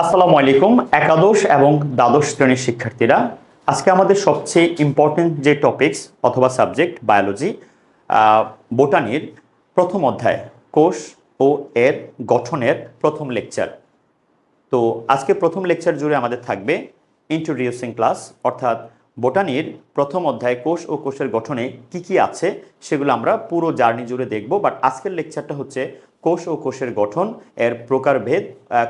আসসালামু আলাইকুম, একাদশ এবং দ্বাদশ শ্রেণির শিক্ষার্থীরা। আজকে আমাদের সবচেয়ে ইম্পর্টেন্ট যে টপিকস অথবা সাবজেক্ট বায়োলজি বোটানির প্রথম অধ্যায়, কোষ ও এর গঠনের প্রথম লেকচার তো আজকে প্রথম লেকচার জুড়ে আমাদের থাকবে ইন্ট্রোডিউসিং ক্লাস অর্থাৎ বোটানির প্রথম অধ্যায়, কোষ ও কোষের গঠনে কি কি আছে সেগুলো আমরা পুরো জার্নি জুড়ে দেখব। বাট আজকের লেকচারটা হচ্ছে কোষ ও কোষের গঠন, এর প্রকারভেদ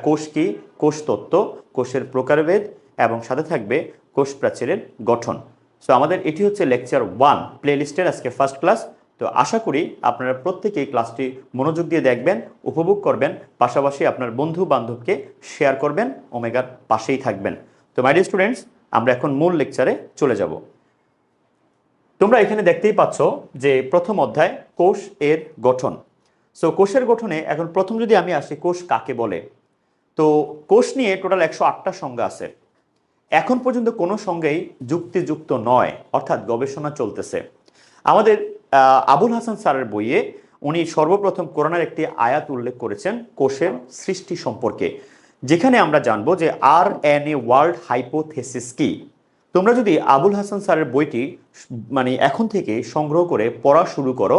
কোষ কি, কোষ তত্ত্ব, কোষের প্রকারভেদ, এবং সাথে থাকবে কোষ প্রাচীরের গঠন। সো আমাদের এটি হচ্ছে লেকচার ওয়ান প্লেলিস্টের আজকে ফার্স্ট ক্লাস। তো আশা করি আপনারা প্রত্যেকেই ক্লাসটি মনোযোগ দিয়ে দেখবেন, উপভোগ করবেন, পাশাপাশি আপনার বন্ধু বান্ধবকে শেয়ার করবেন, ওমেগার পাশেই থাকবেন। তো মাই ডিয়ার স্টুডেন্টস আমরা এখন মূল লেকচারে চলে যাব। তোমরা এখানে দেখতেই পাচ্ছ যে প্রথম অধ্যায় কোষ এর গঠন। সো কোষের গঠনে এখন প্রথম যদি আমি আসি, কোষ কাকে বলে? তো কোষ নিয়ে টোটাল একশো আটটা সংজ্ঞা আছে। এখন পর্যন্ত কোনো সঙ্গেই যুক্তিযুক্ত নয়, অর্থাৎ গবেষণা চলতেছে। আমাদের আবুল হাসান স্যারের বইয়ে উনি সর্বপ্রথম কোরআনের একটি আয়াত উল্লেখ করেছেন, কোষের সৃষ্টি সম্পর্কে, যেখানে আমরা জানব যে R N A world hypothesis কি। তোমরা যদি আবুল হাসান স্যারের বইটি মানে এখন থেকে সংগ্রহ করে পড়া শুরু করো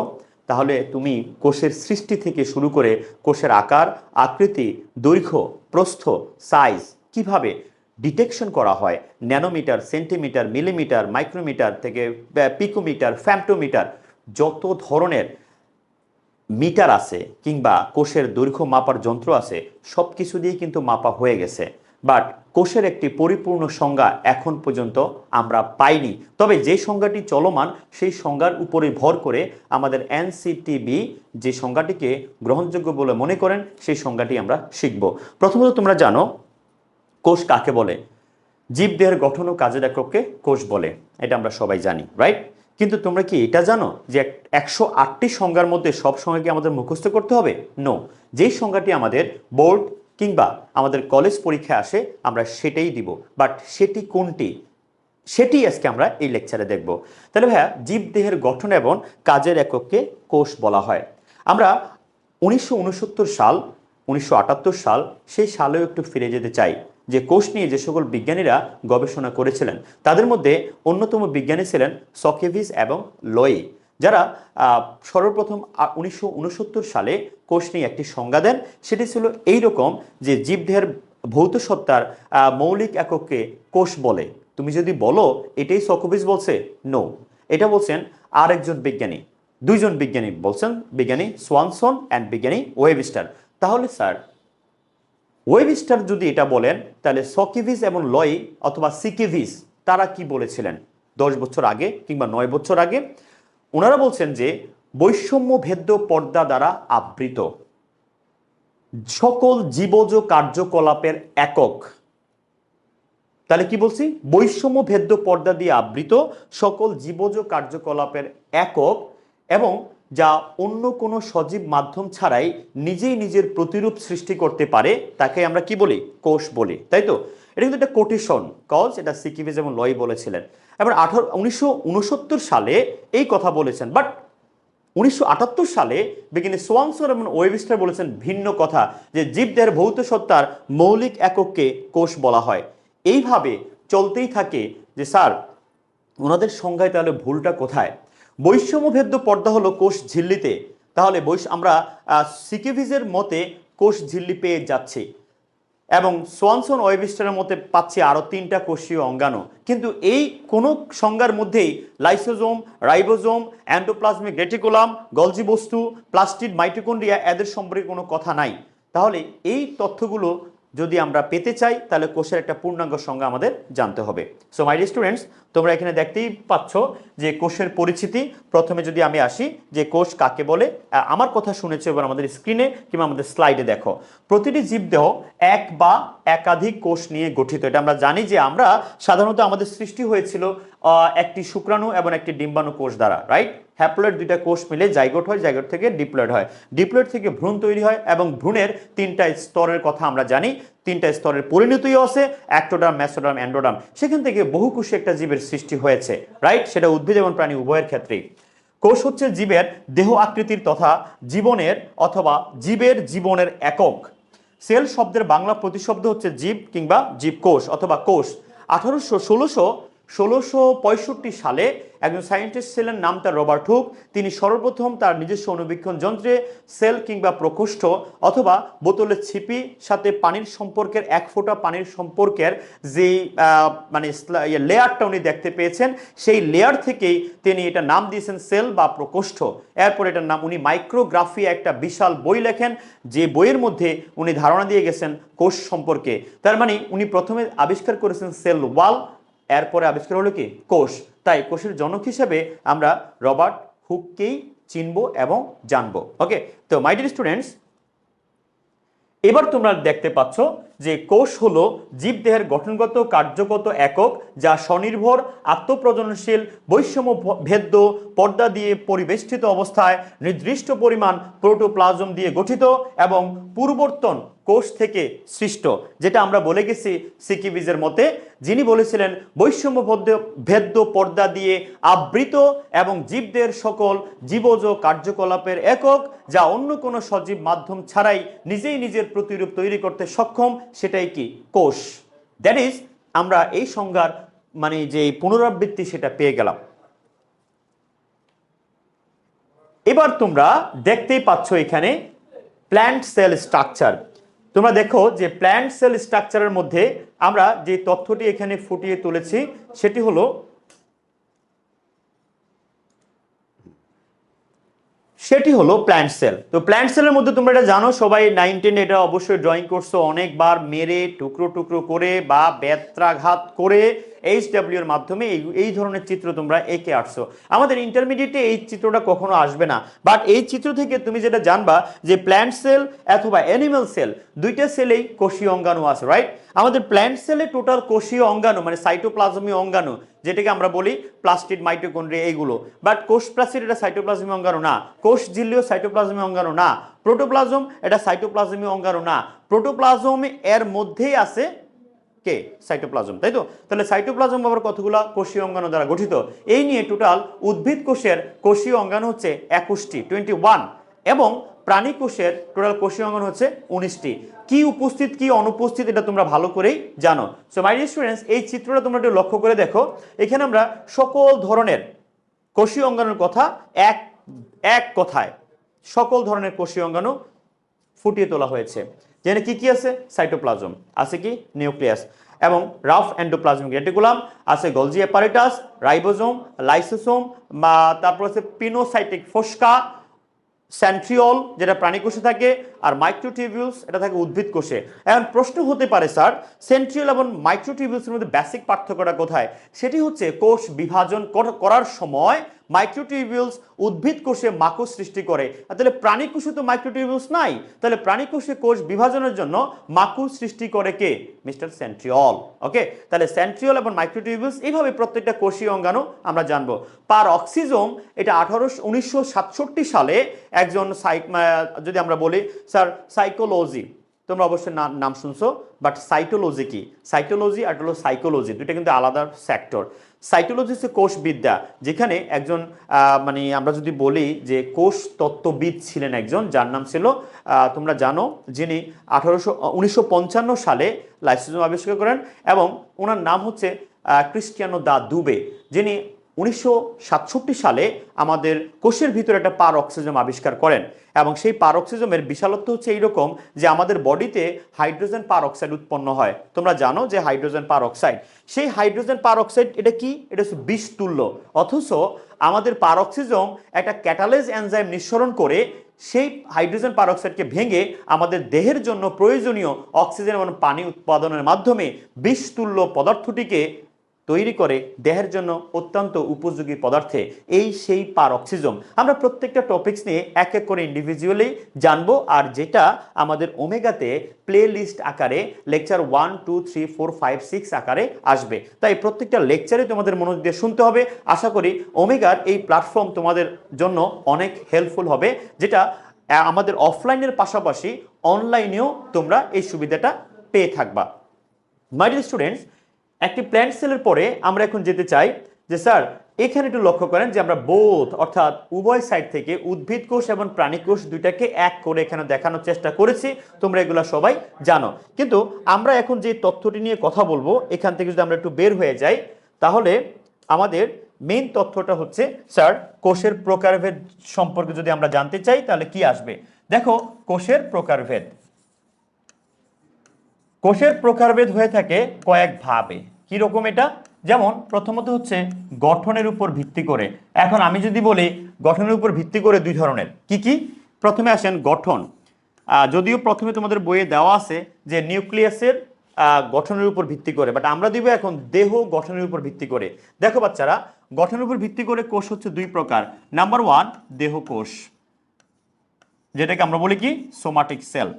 তাহলে তুমি কোষের সৃষ্টি থেকে শুরু করে কোষের আকার, আকৃতি, দৈর্ঘ্য, প্রস্থ সাইজ কীভাবে ডিটেকশন করা হয়? ন্যানোমিটার সেন্টিমিটার মিলিমিটার মাইক্রোমিটার থেকে পিকোমিটার ফ্যামটোমিটার যত ধরনের মিটার আছে কিংবা কোষের দৈর্ঘ্য মাপার যন্ত্র আছে সব কিছু দিয়ে কিন্তু মাপা হয়ে গেছে। বাট কোষের একটি পরিপূর্ণ সংজ্ঞা এখন পর্যন্ত আমরা পাইনি। তবে যে সংজ্ঞাটি চলমান, সেই সংজ্ঞার উপরে ভর করে আমাদের এনসিটিবি যে সংজ্ঞাটিকে গ্রহণযোগ্য বলে মনে করেন, সেই সংজ্ঞাটি আমরা শিখব। প্রথমত তোমরা জানো কোষ কাকে বলে? জীবদেহের গঠন ও কাজের এককে কোষ বলে। এটা আমরা সবাই জানি রাইট কিন্তু তোমরা কি এটা জানো যে একশো আটটি সংজ্ঞার মধ্যে সব সংজ্ঞা কি আমাদের মুখস্থ করতে হবে? নো যেই সংজ্ঞাটি আমাদের বোর্ড কিংবা আমাদের কলেজ পরীক্ষায় আসে, আমরা সেটাই দিব। বাট সেটি কোনটি? সেটি আজকে আমরা এই লেকচারে দেখব। তাহলে ভাইয়া, জীবদেহের গঠন এবং কাজের এককে কোষ বলা হয়। আমরা উনিশশো উনসত্তর সাল, উনিশশো আটাত্তর সাল, সেই সালেও একটু ফিরে যেতে চাই, যে কোষ নিয়ে যে সকল বিজ্ঞানীরা গবেষণা করেছিলেন, তাদের মধ্যে অন্যতম বিজ্ঞানী ছিলেন সকেভিস এবং লই যারা সর্বপ্রথম উনিশশো উনসত্তর সালে কোষ নিয়ে একটি সংজ্ঞা দেন, সেটি ছিল এই রকম যে জীবদেহের ভৌত সত্তার মৌলিক এককে কোষ বলে। তুমি যদি বলো, এটাই সকোভিস বলছে? নো এটা বলছেন আর একজন বিজ্ঞানী। দুইজন বিজ্ঞানী বলছেন, বিজ্ঞানী সোয়ানসন অ্যান্ড বিজ্ঞানী ওয়েবিস্টার। তাহলে স্যার, ওয়েবিস্টার যদি এটা বলেন, তাহলে সকিভিস এবং লয় অথবা সিকিভিস তারা কি বলেছিলেন? দশ বছর আগে কিংবা নয় বছর আগে? ওনারা বলছেন যে বৈষম্য ভেদ্য পর্দা দ্বারা আবৃত। সকল জীবজ কার্যকলাপের একক। তাহলে কি বলছি? বৈষম্য ভেদ্য পর্দা দিয়ে আবৃত সকল জীবজ কার্যকলাপের একক এবং যা অন্য কোনো সজীব মাধ্যম ছাড়াই নিজেই নিজের প্রতিরূপ সৃষ্টি করতে পারে, তাকে আমরা কি বলি? কোষ বলি। তাই তো? এটা কিন্তু একটা কোটেশন কজ এটা সিকিভিজ এবং লয় বলেছিলেন। এবার আঠারো, উনিশশো সালে এই কথা বলেছেন বাট উনিশশো আটাত্তর সালে বিজ্ঞানী সোয়ানসন এবং ওয়েবিস্টার বলেছেন ভিন্ন কথা, যে জীবদের ভৌত সত্তার মৌলিক একককে কোষ বলা হয়। এইভাবে চলতেই থাকে যে, স্যার, ওনাদের সংজ্ঞায় তাহলে ভুলটা কোথায়? বৈষম্যভেদ্য পর্দা হলো কোষ ঝিল্লিতে, তাহলে বৈশ আমরা সিকিভিজের মতে কোষ ঝিল্লি পেয়ে যাচ্ছি। এবং সোয়ানসন ওয়েবিস্টারের মধ্যে পাচ্ছি আরও তিনটা কোষীয় অঙ্গাণু। কিন্তু এই কোনো সংজ্ঞার মধ্যেই lysosome, ribosome, endoplasmic reticulum Golgi বস্তু প্লাস্টিড মাইটোকন্ড্রিয়া, এদের সম্পর্কে কোনো কথা নাই। তাহলে এই তথ্যগুলো যদি আমরা পেতে চাই, তাহলে কোষের একটা পূর্ণাঙ্গ সংজ্ঞা আমাদের জানতে হবে। সো মাই স্টুডেন্টস তোমরা এখানে দেখতেই পাচ্ছ যে কোষের পরিচিতি। প্রথমে যদি আমি আসি, যে কোষ কাকে বলে আমার কথা শুনেছো এবার আমাদের স্ক্রিনে কিংবা আমাদের স্লাইডে দেখো। প্রতিটি জীবদেহ এক বা একাধিক কোষ নিয়ে গঠিত। এটা আমরা জানি যে আমরা সাধারণত আমাদের সৃষ্টি হয়েছিল একটি শুক্রাণু এবং একটি ডিম্বাণু কোষ দ্বারা রাইট হ্যাপ্লয়েড দুইটা কোষ মিলে জাইগোট হয় জাইগোট থেকে ডিপ্লয়েড হয়। ডিপ্লয়েড থেকে ভ্রূণ তৈরি হয় এবং ভ্রূণের তিনটা স্তরের কথা আমরা জানি। তিনটা স্তরের পরিণতিও আছে অ্যাক্টোডাম ম্যাসোডাম অ্যান্ডোডাম সেখান থেকে বহুকোষী একটা জীবের সৃষ্টি হয়েছে রাইট সেটা উদ্ভিদ এবং প্রাণী উভয়ের ক্ষেত্রেই। কোষ হচ্ছে জীবের দেহ আকৃতির তথা জীবনের অথবা জীবের জীবনের একক। সেল শব্দের বাংলা প্রতিশব্দ হচ্ছে জীব কিংবা জীবকোষ অথবা কোষ। আঠারোশো ষোলোশো ষোলোশো সালে একজন সায়েন্টিস্ট ছিলেন, নাম তার রবার্ট হুক। তিনি সর্বপ্রথম তার নিজস্ব অনুবীক্ষণ যন্ত্রে সেল কিংবা প্রকোষ্ঠ অথবা বোতলের ছিপি সাথে পানির সম্পর্কের, এক ফোঁটা পানির সম্পর্কের যে মানে ইয়ে লেয়ারটা উনি দেখতে পেয়েছেন, সেই লেয়ার থেকেই তিনি এটা নাম দিয়েছেন সেল বা প্রকোষ্ঠ। এরপর এটার নাম উনি মাইক্রোগ্রাফি একটা বিশাল বই লেখেন, যে বইয়ের মধ্যে উনি ধারণা দিয়ে গেছেন কোষ সম্পর্কে। তার মানে উনি প্রথমে আবিষ্কার করেছেন সেল ওয়াল এরপরে আবিষ্কার হলো কি? কোষ। তাই কোষের জনক হিসেবে আমরা রবার্ট হুককেই চিনব এবং জানব। ওকে? তো মাই ডিয়ার স্টুডেন্টস এবার তোমরা দেখতে পাচ্ছ যে কোষ হলো জীবদেহের গঠনগত কার্যগত একক যা স্বনির্ভর, আত্মপ্রজননশীল, বৈষম্য ভেদ্য, পর্দা দিয়ে পরিবেষ্টিত অবস্থায় নির্দিষ্ট পরিমাণ প্রোটোপ্লাজম দিয়ে গঠিত এবং পূর্বর্তন কোষ থেকে সৃষ্ট, যেটা আমরা বলে গেছি সিকিবিজের মতে। যিনি বলেছিলেন, বৈষম্য ভদ্য- পর্দা দিয়ে আবৃত এবং জীবদের সকল জীবজ কার্যকলাপের একক, যা অন্য কোনো সজীব মাধ্যম ছাড়াই নিজেই নিজের প্রতিরূপ তৈরি করতে সক্ষম, সেটাই কি? কোষ। দ্যাট ইজ আমরা এই সংজ্ঞার মানে যে পুনরাবৃত্তি, সেটা পেয়ে গেলাম। এবার তোমরা দেখতেই পাচ্ছ এখানে প্ল্যান্ট সেল স্ট্রাকচার তোমরা দেখো যে প্ল্যান্ট সেল স্ট্রাকচারের মধ্যে আমরা যে তথ্যটি এখানে ফুটিয়ে তুলেছি, সেটি হল সেটি হলো প্ল্যান্ট সেল তো প্ল্যান্ট সেলের মধ্যে তোমরা এটা জানো, সবাই নাইন টেন এটা অবশ্যই ড্রয়িং করছ, অনেকবার মেরে, টুকরো টুকরো করে বা ব্যত্রাঘাত করে এইচ ডাব্লিউ এর মাধ্যমে এই এই ধরনের চিত্র তোমরা এঁকে আসছো আমাদের ইন্টারমিডিয়েটে এই চিত্রটা কখনো আসবে না। বাট এই চিত্র থেকে তুমি যেটা জানবা যে প্ল্যান্ট সেল অথবা অ্যানিমাল সেল দুইটা সেলেই কোষীয় অঙ্গাণু আছে রাইট আমাদের প্ল্যান্ট সেলে টোটাল কোষীয় অঙ্গাণু মানে সাইটোপ্লাজমীয় অঙ্গাণু, যেটাকে আমরা বলি প্লাস্টিড মাইটোকন্ড্রিয়া এইগুলো। বাট কোষ প্লাস্টিড এটা সাইটোপ্লাজমীয় অঙ্গাণু না। কোষ ঝিল্লিও সাইটোপ্লাজমি অঙ্গাণু না। প্রোটোপ্লাজম এটা সাইটোপ্লাজমি অঙ্গাণু না। প্রোটোপ্লাজম এর মধ্যেই আছে কে? সাইটোপ্লাজম, তাই তো? তাহলে সাইটোপ্লাজম আবার কতগুলো? কোষীয় অঙ্গাণু দ্বারা গঠিত। এই নিয়ে টোটাল উদ্ভিদ কোষের কোষীয় অঙ্গাণু হচ্ছে একুশটি, টোয়েন্টি ওয়ান, এবং প্রাণী কোষের টোটাল কোষীয় অঙ্গাণু হচ্ছে উনিশটি। কি উপস্থিত, কি অনুপস্থিত, এটা তোমরা ভালো করেই জানো। সো মাই স্টুডেন্টস এই চিত্রটা তোমরা একটু লক্ষ্য করে দেখো। এখানে আমরা সকল ধরনের কোষীয় অঙ্গাণুর কথা এক এক কথায় সকল ধরনের কোষীয় অঙ্গাণু ফুটিয়ে তোলা হয়েছে। যেখানে কি কি আছে? সাইটোপ্লাজম, আছে কি? নিউক্লিয়াস। এবং রাফ এন্ডোপ্লাজমিক রেটিকুলাম, আছে গলজি অ্যাপারেটাস রাইবোজোম, লাইসোসোম, বা তারপর আছে পিনোসাইটিক ফোস্কা সেন্ট্রিওল যেটা প্রাণী কোষে থাকে, আর মাইক্রোটিবিউলস, এটা থাকে উদ্ভিদ কোষে। এখন প্রশ্ন হতে পারে, স্যার সেন্ট্রিওল এবং মাইক্রোটিবিউলসের মধ্যে বেসিক পার্থক্যটা কোথায়? সেটি হচ্ছে কোষ বিভাজন করার সময় মাইক্রোটিবিউলস উদ্ভিদ কোষে মাকুস সৃষ্টি করে। তাহলে প্রাণী কোষে তো মাইক্রোটিবিউলস নাই। তাহলে প্রাণী কোষে কোষ বিভাজনের জন্য মাকুস সৃষ্টি করে কে? Mister centriole. ওকে? তাহলে সেন্ট্রিওল এবং মাইক্রোটিবিউলস এইভাবে প্রত্যেকটা কোষীয় অঙ্গাণু আমরা জানব। পার অক্সিজম, এটা আঠারোশো, উনিশশো সালে একজন সাইক যদি আমরা বলি, স্যার, সাইকোলজি। তোমরা অবশ্যই নাম শুনছো বাট সাইটোলজি কি? সাইটোলজি আর হলো সাইকোলজি দুইটা কিন্তু আলাদা সেক্টর সাইটোলজি হচ্ছে কোষবিদ্যা, যেখানে একজন মানে আমরা যদি বলি যে কোষ তত্ত্ববিদ ছিলেন একজন, যার নাম ছিল তোমরা জানো যিনি আঠারোশো সালে লাইসোজোম আবিষ্কার করেন এবং ওনার নাম হচ্ছে ক্রিস্টিয়ানো দা দুবে, যিনি উনিশশো সাতষট্টি সালে আমাদের কোষের ভিতরে একটা পার অক্সিজম আবিষ্কার করেন এবং সেই পার অক্সিজমের বিশালত্ব হচ্ছে এইরকম যে আমাদের বডিতে হাইড্রোজেন পার অক্সাইড উৎপন্ন হয়। তোমরা জানো যে হাইড্রোজেন পার অক্সাইড সেই হাইড্রোজেন পার অক্সাইড এটা কি? এটা হচ্ছে বিষ তুল্য অথচ আমাদের পার অক্সিজম একটা ক্যাটালেজ এনজাইম নিঃসরণ করে সেই হাইড্রোজেন পারঅক্সাইডকে ভেঙে আমাদের দেহের জন্য প্রয়োজনীয় অক্সিজেন এবং পানি উৎপাদনের মাধ্যমে বিষতুল্য পদার্থটিকে তৈরি করে দেহের জন্য অত্যন্ত উপযোগী পদার্থে এই সেই পার অক্সিজম। আমরা প্রত্যেকটা টপিক্স নিয়ে এক এক করে ইন্ডিভিজুয়ালি জানব আর যেটা আমাদের ওমেগাতে প্লে লিস্ট আকারে lecture one two three four five six আকারে আসবে। তাই প্রত্যেকটা লেকচারে তোমাদের মনোযোগ দিয়ে শুনতে হবে। আশা করি ওমেগার এই প্ল্যাটফর্ম তোমাদের জন্য অনেক হেল্পফুল হবে, যেটা আমাদের অফলাইনের পাশাপাশি অনলাইনেও তোমরা এই সুবিধাটা পেয়ে থাকবা। মাই ডিয়ার স্টুডেন্টস একটি প্ল্যান্ট সেলের পরে আমরা এখন যেতে চাই যে, স্যার, এখানে একটু লক্ষ্য করেন যে, আমরা বোধ অর্থাৎ উভয় সাইড থেকে উদ্ভিদ কোষ এবং প্রাণী কোষ দুইটাকে এক করে এখানে দেখানোর চেষ্টা করেছি। তোমরা এগুলো সবাই জানো। কিন্তু আমরা এখন যে তথ্যটি নিয়ে কথা বলব, এখান থেকে যদি আমরা একটু বের হয়ে যাই, তাহলে আমাদের মেইন তথ্যটা হচ্ছে, স্যার, কোষের প্রকারভেদ সম্পর্কে যদি আমরা জানতে চাই, তাহলে কি আসবে? দেখো, কোষের প্রকারভেদ। কোষের প্রকারভেদ হয়ে থাকে কয়েক ভাবে। কি রকম এটা? যেমন, প্রথমত হচ্ছে গঠনের উপর ভিত্তি করে। এখন আমি যদি বলি গঠনের উপর ভিত্তি করে দুই ধরনের। কি কি? প্রথমে আসেন গঠন। যদিও প্রথমে তোমাদের বইয়ে দেওয়া আছে যে নিউক্লিয়াসের গঠনের উপর ভিত্তি করে, বাট আমরা দিব এখন দেহ গঠনের উপর ভিত্তি করে। দেখো বাচ্চারা, গঠনের উপর ভিত্তি করে কোষ হচ্ছে দুই প্রকার। নাম্বার ওয়ান দেহ কোষ। যেটাকে আমরা বলি কি? সোমাটিক সেল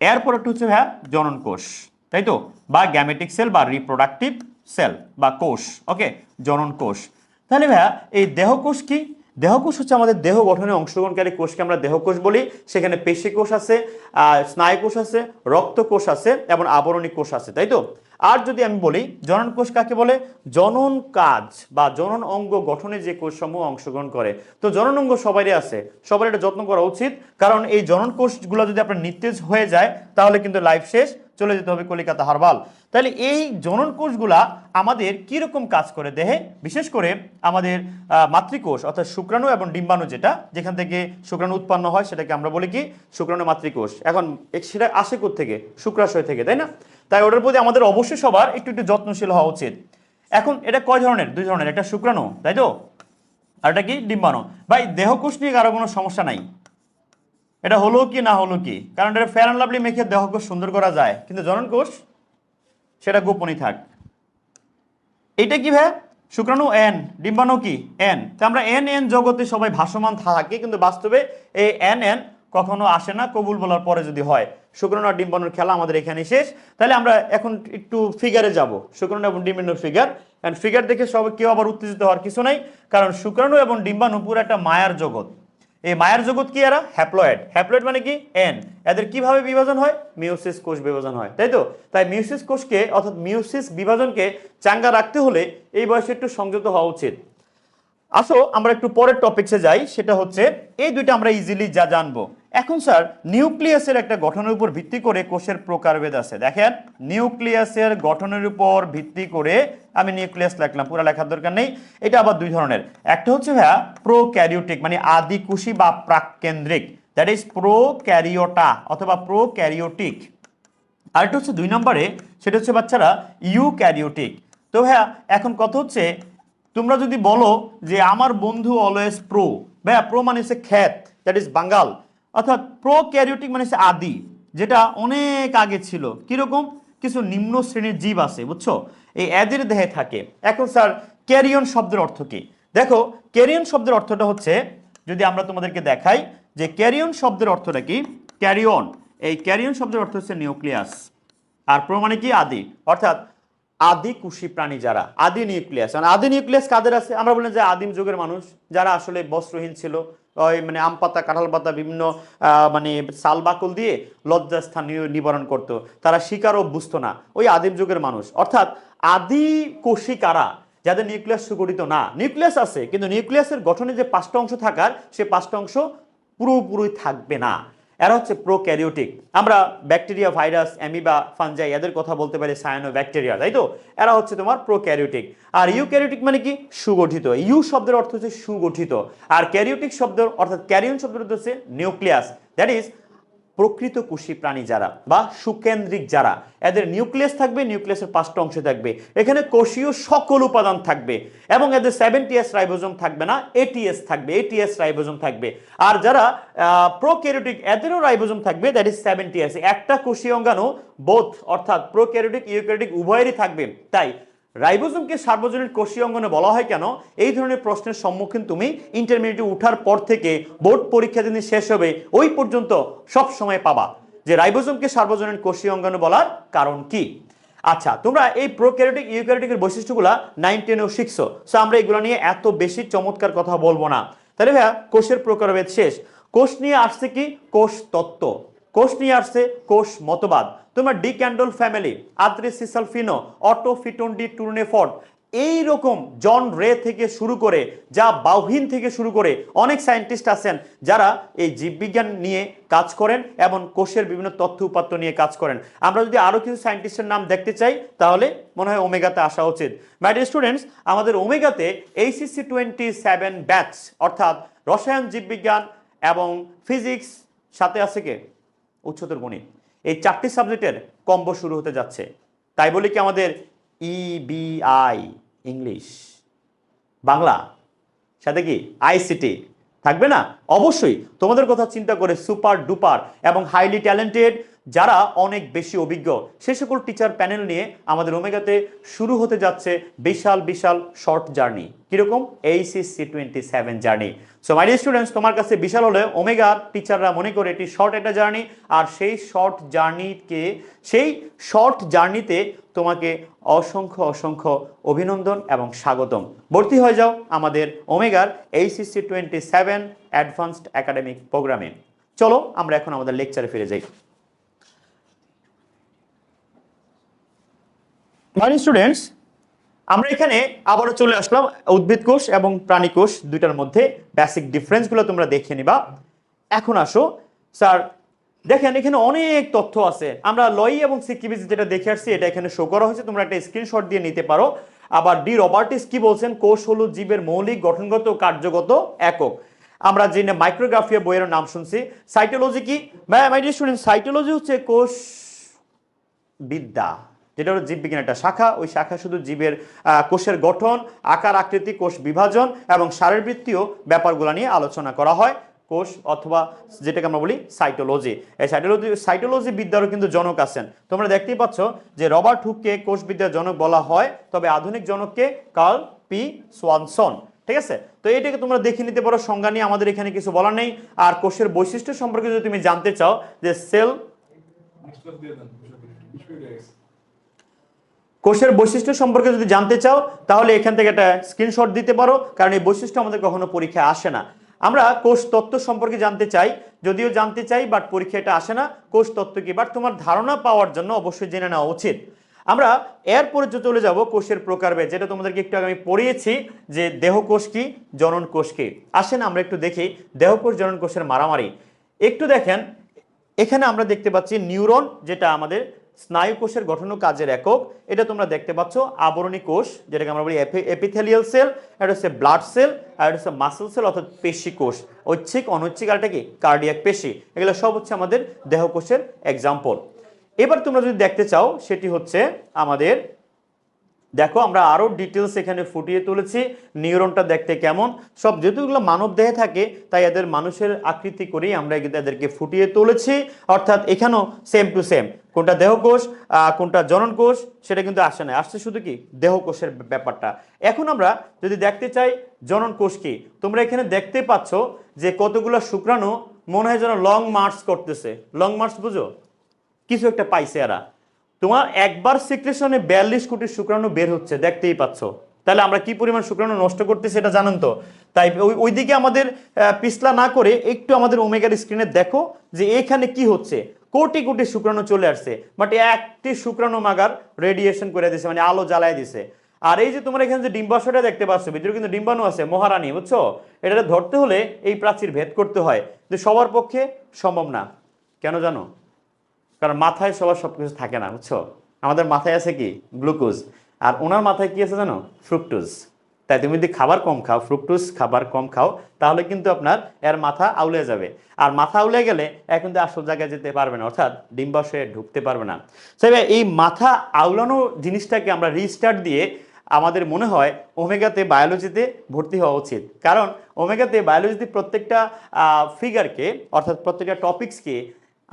এরপর একটা হচ্ছে হ্যাঁ জনন কোষ। তাই তো? বা গ্যামেটিক সেল বা রিপ্রোডাক্টিভ সেল বা কোষ ওকে জনন কোষ। তাহলে ভাইয়া এই দেহকোষ কি? দেহকোষ হচ্ছে আমাদের দেহ গঠনে অংশগ্রহণকারী কোষকে আমরা দেহকোষ বলি। সেখানে পেশি কোষ আছে আহ, স্নায়ু কোষ আছে রক্ত কোষ আছে এবং আবরণী কোষ আছে তাই তো? আর যদি আমি বলি জনন কোষ কাকে বলে? জনন কাজ বা জনন অঙ্গ গঠনে যে কোষসমূহ অংশগ্রহণ করে। তো জনন অঙ্গ সবারই আছে। সবার এটা যত্ন করা উচিত। কারণ এই জনন কোষগুলো যদি আপনার নিস্তেজ হয়ে যায় তাহলে কিন্তু লাইফ শেষ চলে যেতে হবে কলিকাতা হারবাল। তাহলে এই জনন কোষগুলা আমাদের কীরকম কাজ করে দেহে? বিশেষ করে আমাদের মাতৃকোষ, অর্থাৎ শুক্রাণু এবং ডিম্বাণু যেটা, যেখান থেকে শুক্রাণু উৎপন্ন হয় সেটাকে আমরা বলি কি? শুক্রাণু মাতৃকোষ। এখন সেটা আসে থেকে শুক্রাশয় থেকে, তাই না? তাই ওটার প্রতি আমাদের অবশ্যই সবার একটু একটু যত্নশীল হওয়া উচিত। এখন এটা কয় ধরনের? দুই ধরনের। একটা শুক্রাণু, তাই তো? আর এটা কি? ডিম্বাণু। ভাই, দেহকোষ নিয়ে কারও কোনো সমস্যা নাই। এটা হলো কি, না হলো কি? কারণ এটা ফেয়ার লাভলি মেখে দেহকোষ সুন্দর করা যায়। কিন্তু জনন কোষ, সেটা গোপনই থাক। এটা কি ভাই? শুক্রাণু এন ডিম্বাণু কি? এন তো আমরা এন এন জগতে সবাই ভাসমান থাকি, কিন্তু বাস্তবে এই এন এন কখনো আসে না, কবুল বলার পরে যদি হয়। শুক্রাণু আর ডিম্বাণুর খেলা আমাদের এখানে শেষ। তাহলে আমরা এখন একটু ফিগারে যাব। শুক্রাণু এবং ডিম্বাণুর ফিগার ফিগার দেখে সব কেউ আবার উত্তেজিত হওয়ার কিছু নাই, কারণ শুক্রাণু এবং ডিম্বাণু পুরো একটা মায়ার জগৎ। এই মায়ের জগৎ কি এরা? হ্যাপ্লয়েড হ্যাপ্লয়েড মানে কি? এন এদের কীভাবে বিভাজন হয়? মিউসিস কোষ বিভাজন হয়। তাই তো? তাই মিউসিস কোষকে, অর্থাৎ মিউসিস বিভাজনকে চাঙ্গা রাখতে হলে এই বয়সে একটু সংযত হওয়া উচিত। আসো, আমরা একটু পরের টপিকসে যাই। সেটা হচ্ছে, এই দুইটা আমরা ইজিলি যা জানব। এখন স্যার, নিউক্লিয়াসের একটা গঠনের উপর ভিত্তি করে কোষের প্রকারভেদ আছে। দেখেন, নিউক্লিয়াসের গঠনের উপর ভিত্তি করে আমি নিউক্লিয়াস লিখলাম, পুরো লেখার দরকার নেই। এটা আবার দুই ধরনের। একটা হচ্ছে ভাইয়া প্রোক্যারিওটিক মানে আদিকুশি বা প্রাককেন্দ্রিক দ্যাট ইজ প্রোক্যারিওটা অথবা প্রোক্যারিওটিক। আরেকটা হচ্ছে দুই নম্বরে, সেটা হচ্ছে বাচ্চারা ইউ ক্যারিওটিক তো ভাইয়া এখন কথা হচ্ছে, তোমরা যদি বলো যে আমার বন্ধু অলওয়েজ প্রো ভাইয়া প্রো মানে হচ্ছে খ্যাত দ্যাট ইজ বাঙ্গাল। অর্থাৎ প্রো ক্যারিওটিক মানে আদি, যেটা অনেক আগে ছিল। কীরকম? কিছু নিম্ন শ্রেণির জীব আছে, বুঝছ? এই এদের দেহে থাকে। এখন স্যার ক্যারিয়ন শব্দের অর্থ কি? দেখো ক্যারিয়ন শব্দের অর্থটা হচ্ছে, যদি আমরা তোমাদেরকে দেখাই, যে ক্যারিয়ন শব্দের অর্থটা কি? ক্যারিয়ন এই ক্যারিয়ন শব্দের অর্থ হচ্ছে নিউক্লিয়াস। আর প্রো মানে কি? আদি। অর্থাৎ আদি কুশি প্রাণী যারা, আদি নিউক্লিয়াস। মানে আদি নিউক্লিয়াস কাদের আছে? আমরা বললাম যে আদিম যুগের মানুষ যারা আসলে বস্ত্রহীন ছিল, ওই মানে আম পাতা, কাঁঠাল পাতা, বিভিন্ন মানে সাল বাকল দিয়ে লজ্জাস্থান নিবারণ করতো। তারা শিকারও বুঝতো না, ওই আদিম যুগের মানুষ। অর্থাৎ আদি কোষী কারা, যাদের নিউক্লিয়াস সুগঠিত না, নিউক্লিয়াস আছে, কিন্তু নিউক্লিয়াসের গঠনে যে পাঁচটা অংশ থাকার, সে পাঁচটা অংশ পুরোপুরি থাকবে না। এরা হচ্ছে প্রোক্যারিওটিক আমরা ব্যাকটেরিয়া ভাইরাস অ্যামিবা ফানজাই এদের কথা বলতে পারি সায়ানো ব্যাকটেরিয়া তাই তো? এরা হচ্ছে তোমার প্রোক্যারিওটিক আর ইউক্যারিওটিক মানে কি? সুগঠিত। ইউ শব্দের অর্থ হচ্ছে সুগঠিত। আর ক্যারিওটিক শব্দের, অর্থাৎ ক্যারিয়ন শব্দের অর্থ হচ্ছে নিউক্লিয়াস দ্যাট ইজ প্রকৃত কোষী প্রাণী যারা বা সুকেন্দ্রিক যারা, এদের নিউক্লিয়াস থাকবে, নিউক্লিয়াসের পাঁচটা অংশ থাকবে। এখানে কোষীয় সকল উপাদান থাকবে এবং এদের সেভেন্টিএস রাইবোজোম থাকবে না এটিএস থাকবে এটিএস রাইবোজোম থাকবে। আর যারা প্রোক্যারিওটিক এদেরও রাইবোজোম থাকবে দ্যাট ইজ সেভেন্টিএস একটা কোষীয় অঙ্গাণু বোথ অর্থাৎ প্রোক্যারিওটিক ইউক্যারিওটিক উভয়েরই থাকবে। তাই রাইবোজোমকে সার্বজনীন কোষীয় অঙ্গনে বলা হয় কেন? এই ধরনের প্রশ্নের সম্মুখীন তুমি ইন্টারমিডিয়েট উঠার পর থেকে বোর্ড পরীক্ষা যেদিন শেষ হবে, ওই পর্যন্ত সব সময় পাবা যে রাইবোজোমকে সার্বজনীন কোষীয় অঙ্গনে বলার কারণ কি? আচ্ছা তোমরা এই প্রোক্যারিওটিক ইউক্যারিওটিকের বৈশিষ্ট্যগুলো নাইন টেনেও শিখছো সো আমরা এগুলো নিয়ে এত বেশি চমৎকার কথা বলব না। তাহলে ভাইয়া, কোষের প্রকারভেদ শেষ। কোষ নিয়ে আসছে কি? কোষ তত্ত্ব। কোষ নিয়ে আসছে কোষ মতবাদ। তোমার ডি ক্যান্ডল ফ্যামিলি আদ্রিসিসালফিনো অটো ফিটন ডি টুর্নেফর্ড এই রকম জন রে থেকে শুরু করে, যা বাউহিন থেকে শুরু করে অনেক সায়েন্টিস্ট আছেন যারা এই জীববিজ্ঞান নিয়ে কাজ করেন এবং কোষের বিভিন্ন তথ্য উপাত্ত নিয়ে কাজ করেন। আমরা যদি আরও কিছু সায়েন্টিস্টের নাম দেখতে চাই, তাহলে মনে হয় ওমেগাতে আসা উচিত। ডিয়ার স্টুডেন্টস আমাদের ওমেগাতে এইচএসসি টোয়েন্টি সেভেন ব্যাচ অর্থাৎ রসায়ন জীববিজ্ঞান এবং ফিজিক্স, সাথে আছে কে? উচ্চতর গণিত। এই চারটি সাবজেক্টের কম্বো শুরু হতে যাচ্ছে। তাই বলি কি আমাদের E ইবিআই ইংলিশ বাংলা। সাথে কি? আইসিটি থাকবে না? অবশ্যই। তোমাদের কথা চিন্তা করে সুপার ডুপার এবং হাইলি ট্যালেন্টেড যারা অনেক বেশি অভিজ্ঞ। সে সকল টিচার প্যানেল নিয়ে আমাদের ওমেগাতে শুরু হতে যাচ্ছে বিশাল বিশাল শর্ট জার্নি কীরকম? HSC twenty seven journey so my students তোমার কাছে বিশাল হলে ওমেগার টিচাররা মনে করে এটি শর্ট একটা জার্নি আর সেই শর্ট জার্নিকে সেই শর্ট জার্নিতে তোমাকে অসংখ্য অসংখ্য অভিনন্দন এবং স্বাগতম। ভর্তি হয়ে যাও আমাদের ওমেগার HSC twenty seven advanced academic প্রোগ্রামে চলো আমরা এখন আমাদের লেকচারে ফিরে যাই। মানে স্টুডেন্টস আমরা এখানে আবারও চলে আসলাম, উদ্ভিদ কোষ এবং প্রাণী কোষ দুইটার মধ্যে বেসিক ডিফারেন্সগুলো তোমরা দেখে নিবা। এখন আসো। স্যার দেখেন, এখানে অনেক তথ্য আছে। আমরা লই এবং সিকিবিজ যেটা দেখে আসছি, এটা এখানে শো করা হয়েছে। তোমরা একটা স্ক্রিনশট দিয়ে নিতে পারো। আবার ডি রবার্টিস কি বলছেন? কোষ হলো জীবের মৌলিক, গঠনগত, কার্যগত একক। আমরা যে মাইক্রোগ্রাফিয়া বইয়ের নাম শুনছি সাইটোলজি কি? মাই ডিয়ার স্টুডেন্ট সাইটোলজি হচ্ছে কোষ বিদ্যা। যেটা হলো জীববিজ্ঞান একটা শাখা। ওই শাখা শুধু জীবের কোষের গঠন, আকার, আকৃতি, কোষ বিভাজন এবং শারীরবৃত্তীয় ব্যাপারগুলো নিয়ে আলোচনা করা হয়। কোষ অথবা যেটাকে আমরা বলি সাইটোলজি। এই সাইটোলজি সাইটোলজি বিদ্যারও কিন্তু জনক আছেন। তোমরা দেখতেই পাচ্ছ যে রবার্ট হুককে কোষ বিদ্যার জনক বলা হয়, তবে আধুনিক জনককে কার্ল পি সোয়ানসন। ঠিক আছে? তো এটাকে তোমরা দেখে নিতে পারো, সংজ্ঞা নিয়ে আমাদের এখানে কিছু বলার নেই। আর কোষের বৈশিষ্ট্য সম্পর্কে যদি তুমি জানতে চাও যে সেল Next class দিয়ে দেন বিশ মিনিট হয়ে গেছে কোষের বৈশিষ্ট্য সম্পর্কে যদি জানতে চাও, তাহলে এখান থেকে একটা স্ক্রিনশট দিতে পারো, কারণ এই বৈশিষ্ট্য আমাদের কখনো পরীক্ষায় আসে না। আমরা কোষ তত্ত্ব সম্পর্কে জানতে চাই, যদিও জানতে চাই বাট পরীক্ষা এটা আসে না। কোষ তত্ত্ব কি? বাট তোমার ধারণা পাওয়ার জন্য অবশ্যই জেনে নেওয়া উচিত। আমরা এরপরে চলে যাব কোষের প্রকারভেদ, যেটা তোমাদেরকে একটু আগে আমি পড়িয়েছি যে দেহকোষ কি, জনন কোষ কি। আসেন আমরা একটু দেখি দেহকোষ জনন কোষের মারামারি। একটু দেখেন, এখানে আমরা দেখতে পাচ্ছি নিউরন, যেটা আমাদের স্নায়ু কোষের গঠন কাজের একক। এটা তোমরা দেখতে পাচ্ছ, আবরণী কোষ, যেটাকে আমরা বলি এপিথেলিয়াল সেল এটা হচ্ছে ব্লাড সেল আর এটা হচ্ছে মাসেল সেল অর্থাৎ পেশি কোষ। ঐচ্ছিক, অনৈচ্ছিক, আর কি? কার্ডিয়াক পেশি। এগুলো সব হচ্ছে আমাদের দেহকোষের এক্সাম্পল এবার তোমরা যদি দেখতে চাও, সেটি হচ্ছে আমাদের দেখো, আমরা আরও ডিটেলস এখানে ফুটিয়ে তুলেছি। নিউরনটা দেখতে কেমন? সব যেহেতুগুলো মানব দেহে থাকে, তাই এদের মানুষের আকৃতি করেই আমরা এগুলো এদেরকে ফুটিয়ে তুলেছি। অর্থাৎ এখানেও সেম টু সেম কোনটা দেহকোষ কোনটা জনন কোষ সেটা কিন্তু আসে না। আসছে শুধু কি? দেহকোষের ব্যাপারটা। এখন আমরা যদি দেখতে চাই জনন কোষ কি? তোমরা এখানে দেখতে পাচ্ছ যে কতগুলো শুক্রাণু মনে হয় যেন লং মার্চ করতেছে। লং মার্চ বুঝো? কিছু একটা পাইছে এরা। তোমার একবার সিক্রেশনে বিয়াল্লিশ কোটি শুক্রাণু বের হচ্ছে, দেখতেই পাচ্ছ। তাহলে আমরা কি পরিমাণ শুক্রাণু নষ্ট করতেছি সেটা জানেন তো? তাই ওই ওইদিকে আমাদের পিছলা না করে একটু আমাদের ওমেগার স্ক্রিনে দেখো যে এখানে কি হচ্ছে। কোটি কোটি শুক্রাণু চলে আসছে বাট একটি শুক্রাণু মাগার রেডিয়েশন করে দিছে মানে আলো জ্বালায় দিছে। আর এই যে তোমরা এখানে যে ডিম্বাশয়টা দেখতে পাচ্ছ, ভিতরে কিন্তু ডিম্বাণু আছে, মহারানী, বুঝছ? এটা ধরতে হলে এই প্রাচীর ভেদ করতে হয়। যে সবার পক্ষে সম্ভব না। কেন জানো? কারণ মাথায় সবার সব কিছু থাকে না, বুঝছ? আমাদের মাথায় আছে কি? গ্লুকোজ। আর ওনার মাথায় কি আছে জানো? ফ্রুকটোজ। তাই তুমি যদি খাবার কম খাও, ফ্রুকটোজ খাবার কম খাও, তাহলে কিন্তু আপনার এর মাথা আউলে যাবে। আর মাথা আউলে গেলে এ কিন্তু আসল জায়গায় যেতে পারবে না, অর্থাৎ ডিম্বাশয়ে ঢুকতে পারবে না। তবে এই মাথা আউলানো জিনিসটাকে আমরা রিস্টার্ট দিয়ে আমাদের মনে হয় ওমেগাতে বায়োলজিতে ভর্তি হওয়া উচিত। কারণ ওমেগাতে বায়োলজিতে প্রত্যেকটা ফিগারকে অর্থাৎ প্রত্যেকটা টপিক্সকে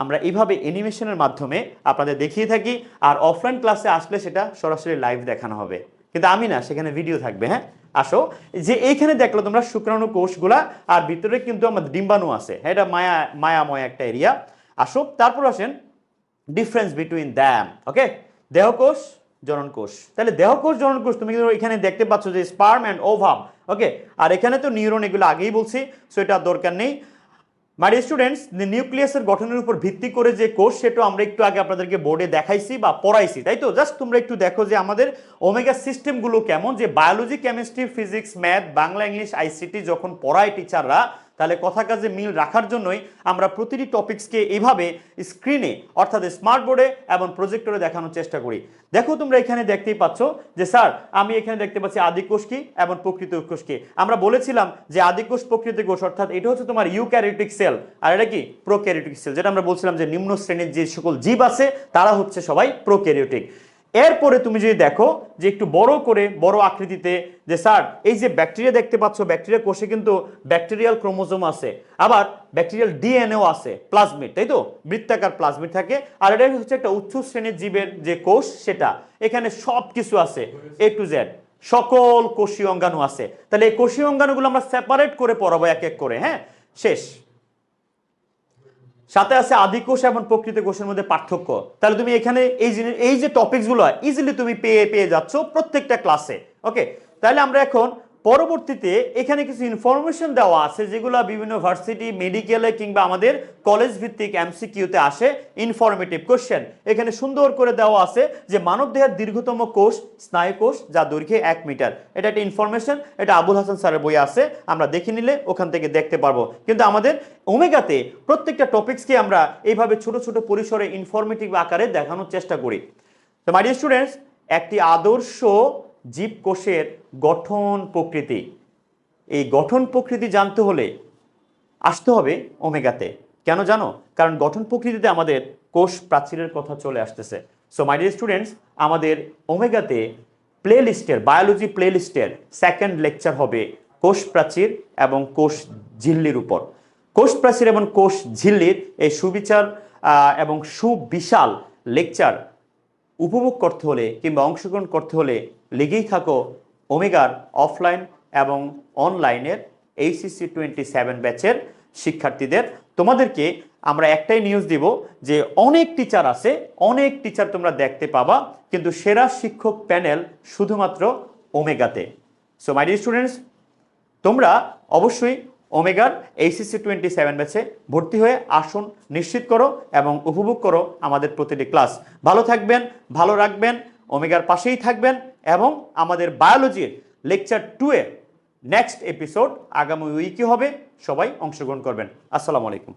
আমরা এইভাবে অ্যানিমেশনের মাধ্যমে আপনাদের দেখিয়ে থাকি, আর অফলাইন ক্লাসে আসলে সেটা সরাসরি লাইভ দেখানো হবে। কিন্তু আমি না, সেখানে ভিডিও থাকবে হ্যাঁ? আসো, যে এইখানে দেখল তোমরা শুক্রাণু কোষগুলা, আর ভিতরে কিন্তু আমাদের ডিম্বাণু আছে হ্যাঁ? এটা মায়া, মায়াময় একটা এরিয়া আসো, তারপর আসেন ডিফারেন্স বিটুইন দ্যাম ওকে দেহকোষ জনন কোষ তাহলে দেহকোষ জনন কোষ তুমি কিন্তু এখানে দেখতে পাচ্ছ যে স্পার্ম অ্যান্ড ওভাম ওকে আর এখানে তো নিউরন এগুলো আগেই বলছি সো এটা দরকার নেই। মাই স্টুডেন্টস নিউক্লিয়াসের গঠনের উপর ভিত্তি করে যে কোর্স, সেটা আমরা একটু আগে আপনাদেরকে বোর্ডে দেখাইছি বা পড়াইছি, তাই তো? জাস্ট তোমরা একটু দেখো যে আমাদের ওমেগা সিস্টেমগুলো কেমন, যে biology, chemistry, physics, math, Bangla, English, ICT, যখন পড়ায় টিচাররা তাহলে কথা কাজে মিল রাখার জন্যই আমরা প্রতিটি টপিকসকে এইভাবে স্ক্রিনে অর্থাৎ স্মার্ট বোর্ডে এবং প্রজেক্টরে দেখানোর চেষ্টা করি। দেখো তোমরা এখানে দেখতেই পাচ্ছ যে স্যার, আমি এখানে দেখতে পাচ্ছি আদিকোষ কি এবং প্রকৃত কোষ কি আমরা বলেছিলাম যে আদিকোষ প্রকৃত কোষ, অর্থাৎ এটা হচ্ছে তোমার ইউক্যারিওটিক সেল। আর এটা কি? Prokaryotic cell. যেটা আমরা বলছিলাম যে নিম্ন শ্রেণির যে সকল জীব আছে, তারা হচ্ছে সবাই প্রোক্যারিওটিক। এরপরে তুমি যদি দেখো যে একটু বড় করে, বড় আকৃতিতে, যে স্যার, এই যে ব্যাকটেরিয়া দেখতে পাচ্ছ ব্যাকটেরিয়া কোষে কিন্তু ব্যাকটেরিয়াল ক্রোমোজোম আছে। আবার ব্যাকটেরিয়াল ডিএনএও আছে প্লাজমিড তাই তো? বৃত্তাকার প্লাজমিড থাকে। আর এটা হচ্ছে একটা উচ্চ শ্রেণির জীবের যে কোষ, সেটা। এখানে সব কিছু আছে এ টু জেড সকল কোষীয় অঙ্গাণু আছে। তাহলে এই কোষীয় অঙ্গাণুগুলো আমরা সেপারেট করে পড়াবো এক এক করে হ্যাঁ? শেষ। সাথে আছে আদি কোষ এবং প্রকৃত কোষের মধ্যে পার্থক্য। তাহলে তুমি এখানে এই জিনিস, এই যে টপিকসগুলো ইজিলি তুমি পেয়ে পেয়ে যাচ্ছ প্রত্যেকটা ক্লাসে ওকে তাহলে আমরা এখন পরবর্তীতে এখানে কিছু ইনফরমেশন দেওয়া আছে যেগুলো বিভিন্ন ভার্সিটি মেডিকেলে কিংবা আমাদের কলেজ ভিত্তিক এমসিকিউতে আসে ইনফরমেটিভ কোশ্চেন এখানে সুন্দর করে দেওয়া আছে যে মানব দেহের দীর্ঘতম কোষ, স্নায়ু কোষ যা দৈর্ঘ্যে এক মিটার। এটা একটা ইনফরমেশন এটা আবুল হাসান স্যারের বই আছে, আমরা দেখে নিলে ওখান থেকে দেখতে পারব। কিন্তু আমাদের ওমেগাতে প্রত্যেকটা টপিক্সকে আমরা এইভাবে ছোট ছোট পরিসরে ইনফরমেটিভ আকারে দেখানোর চেষ্টা করি। তো মাই স্টুডেন্টস একটি আদর্শ জীবকোষের গঠন প্রকৃতি। এই গঠন প্রকৃতি জানতে হলে আসতে হবে ওমেগাতে। কেন জানো? কারণ গঠন প্রকৃতিতে আমাদের কোষ প্রাচীরের কথা চলে আসতেছে। সো মাই ডিয়ার স্টুডেন্টস আমাদের ওমেগাতে প্লে লিস্টের বায়োলজি প্লে লিস্টের সেকেন্ড লেকচার হবে কোষ প্রাচীর এবং কোষ ঝিল্লির উপর। কোষ প্রাচীর এবং কোষ ঝিল্লির এই সুবিচার এবং সুবিশাল লেকচার উপভোগ করতে হলে কিংবা অংশগ্রহণ করতে হলে লেগেই থাকো ওমেগার অফলাইন এবং অনলাইনের এইসিসি টোয়েন্টি সেভেন ব্যাচের শিক্ষার্থীদের। তোমাদেরকে আমরা একটাই নিউজ দিব যে অনেক টিচার আছে, অনেক টিচার তোমরা দেখতে পাবা, কিন্তু সেরা শিক্ষক প্যানেল শুধুমাত্র ওমেগাতে। সো মাই ডিয়ার স্টুডেন্টস তোমরা অবশ্যই ওমেগার এইসিসি টোয়েন্টি সেভেন ব্যাচে ভর্তি হয়ে আসন, নিশ্চিত করো এবং উপভোগ করো আমাদের প্রতিটি ক্লাস। ভালো থাকবেন, ভালো রাখবেন, ওমেগার পাশেই থাকবেন এবং আমাদের বায়োলজির লেকচার টুয়ে নেক্সট এপিসোড আগামী উইকে হবে। সবাই অংশগ্রহণ করবেন। আসসালামু আলাইকুম।